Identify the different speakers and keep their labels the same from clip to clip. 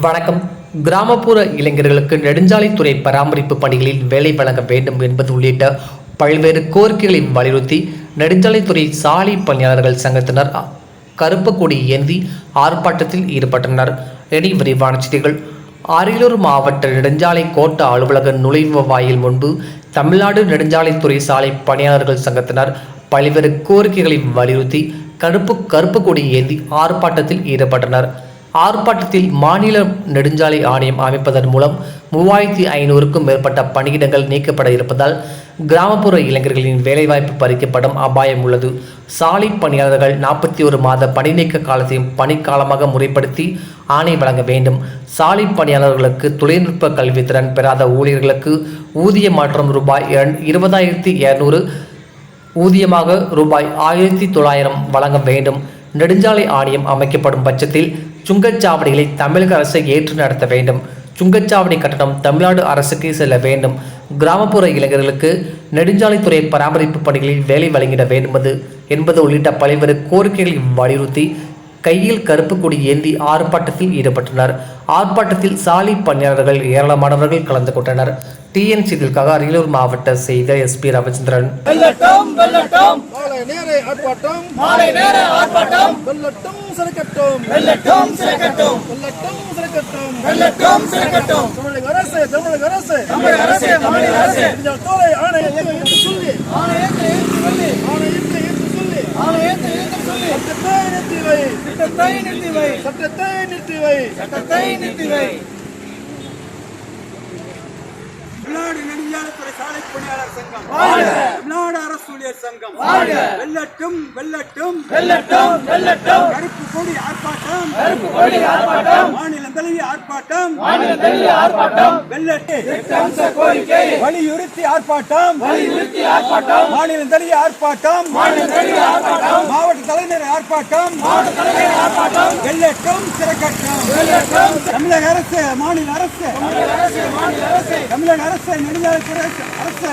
Speaker 1: வணக்கம். கிராமப்புற இளைஞர்களுக்கு நெடுஞ்சாலைத்துறை பராமரிப்பு பணிகளில் வேலை வழங்க வேண்டும் என்பது உள்ளிட்ட பல்வேறு கோரிக்கைகளை வலியுறுத்தி நெடுஞ்சாலைத்துறை சாலை பணியாளர்கள் சங்கத்தினர் அ- கருப்பு கொடி ஏந்தி ஆர்ப்பாட்டத்தில் ஈடுபட்டனர். இனி விரிவான செய்திகள். அரியலூர் மாவட்ட நெடுஞ்சாலை கோட்ட அலுவலக நுழைவு வாயில் முன்பு தமிழ்நாடு நெடுஞ்சாலைத்துறை சாலை பணியாளர்கள் சங்கத்தினர் பல்வேறு கோரிக்கைகளை வலியுறுத்தி கருப்பு கருப்பு கொடி ஏந்தி ஆர்ப்பாட்டத்தில் ஈடுபட்டனர். ஆர்ப்பாட்டத்தில் மாநில நெடுஞ்சாலை ஆணையம் அமைப்பதன் மூலம் மூவாயிரத்தி ஐநூறுக்கும் மேற்பட்ட பணியிடங்கள் நீக்கப்பட இருப்பதால் கிராமப்புற இளைஞர்களின் வேலைவாய்ப்பு பறிக்கப்படும் அபாயம் உள்ளது. சாலை பணியாளர்கள் நாற்பத்தி ஒரு மாத பணி நீக்க காலத்தையும் பணிக்காலமாக முறைப்படுத்தி ஆணை வழங்க வேண்டும். சாலை பணியாளர்களுக்கு தொழில்நுட்ப கல்வித்திறன் பெறாத ஊழியர்களுக்கு ஊதிய மாற்றம் ரூபாய் இரண்- இருபதாயிரத்தி இரநூறு ஊதியமாக ரூபாய் ஆயிரத்தி தொள்ளாயிரம் வழங்க வேண்டும். நெடுஞ்சாலை ஆணையம் அமைக்கப்படும் பட்சத்தில் சுங்கச்சாவடிகளை தமிழக அரசு ஏற்று நடத்த வேண்டும். சுங்கச்சாவடி கட்டணம் தமிழ்நாடு அரசுக்கு செல்ல வேண்டும். கிராமப்புற இளைஞர்களுக்கு நெடுஞ்சாலைத்துறை பராமரிப்பு பணிகளில் வேலை வழங்கிட வேண்டுமது என்பது உள்ளிட்ட பல்வேறு கோரிக்கைகளை வலியுறுத்தி கையில் கருப்பு கொடி ஏந்தி ஆர்ப்பாட்டத்தில் ஈடுபட்டனர். ஆர்ப்பாட்டத்தில் சாலை பணியாளர்கள் ஏராளமானவர்கள் கலந்து கொண்டனர். டிஎன்சி அரியலூர் மாவட்ட செய்த எஸ்பி ரவிச்சந்திரன்.
Speaker 2: நேர ஆர்ப்பாட்டம்.
Speaker 3: மாலை நேர ஆர்ப்பாட்டம்.
Speaker 2: வெல்லட்டும் சிறக்கட்டும்
Speaker 3: வெல்லட்டும் சிறக்கட்டும்
Speaker 2: வெல்லட்டும் சிறக்கட்டும்
Speaker 3: வெல்லட்டும் சிறக்கட்டும்
Speaker 2: தமிழக அரசு தமிழக அரசு.
Speaker 3: தமிழக அரசு தமிழக அரசு.
Speaker 2: இந்த தோலை ஆணையத்தை என்று சொல்லி.
Speaker 3: ஆணையத்தை ஏற்று சொல்லி.
Speaker 2: ஆணையத்தை என்று சொல்லி.
Speaker 3: ஆணையத்தை ஏற்று சொல்லி.
Speaker 2: சட்டத்தை நிறுத்தி வை.
Speaker 3: சட்டத்தை நிறுத்தி வை.
Speaker 2: சட்டத்தை நிறுத்தி வை.
Speaker 3: சட்டத்தை நிறுத்தி வை
Speaker 4: தமிழ்நாடு நெடுஞ்சாலைத்துறை பணியாளர் சங்கம்! தமிழ்நாடு அரசு ஊழியர் சங்கம்! வெல்லட்டும் வெல்லட்டும்.
Speaker 3: வெல்லட்டும் வெல்லட்டும்.
Speaker 4: கருப்பு கொடி ஆர்ப்பாட்டம்.
Speaker 3: கருப்பு கொடி ஆர்ப்பாட்டம்.
Speaker 4: மாநிலம் தழுவிய ஆர்ப்பாட்டம்.
Speaker 3: மாநில தழுவிய ஆர்ப்பாட்டம்.
Speaker 4: வெல்லட்டு.
Speaker 3: அம்ச கோரிக்கை.
Speaker 4: வலியுறுத்தி ஆர்ப்பாட்டம்.
Speaker 3: வலியுறுத்தி ஆர்ப்பாட்டம்.
Speaker 4: மாநிலம் தழுவிய ஆர்ப்பாட்டம்.
Speaker 3: மாநில தழுவிய ஆர்ப்பாட்டம்.
Speaker 4: மாவட்ட தலைநகர் ஆர்ப்பாட்டம்.
Speaker 3: மாவட்ட ஆர்ப்பாட்டம்.
Speaker 4: வெல்லட்டும் சிறக்கட்டும்.
Speaker 3: வெல்லட்டும்.
Speaker 4: தமிழக அரசு மாநில அரசு.
Speaker 3: அரசு மாநில அரசு.
Speaker 4: தமிழக அரசு நெடுஞ்சாலைத்துறை அரசு.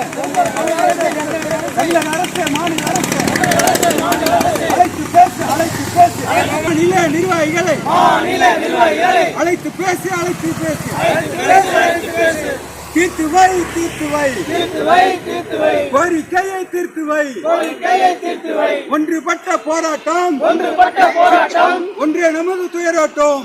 Speaker 4: தமிழக அரசு மாநில அரசு அழைத்து பேசு அழைத்து பேசு நிர்வாகிகளை
Speaker 3: மாநில நிர்வாகிகளை
Speaker 4: அழைத்து பேசி அழைத்து பேசி தீர்த்து வை தீர்த்து வை கோரிக்கையை தீர்த்து வை ஒன்றுபட்ட போராட்டம்.
Speaker 3: ஒன்றுபட்ட போராட்டம்
Speaker 4: ஒன்றே நமது துயரோட்டம்.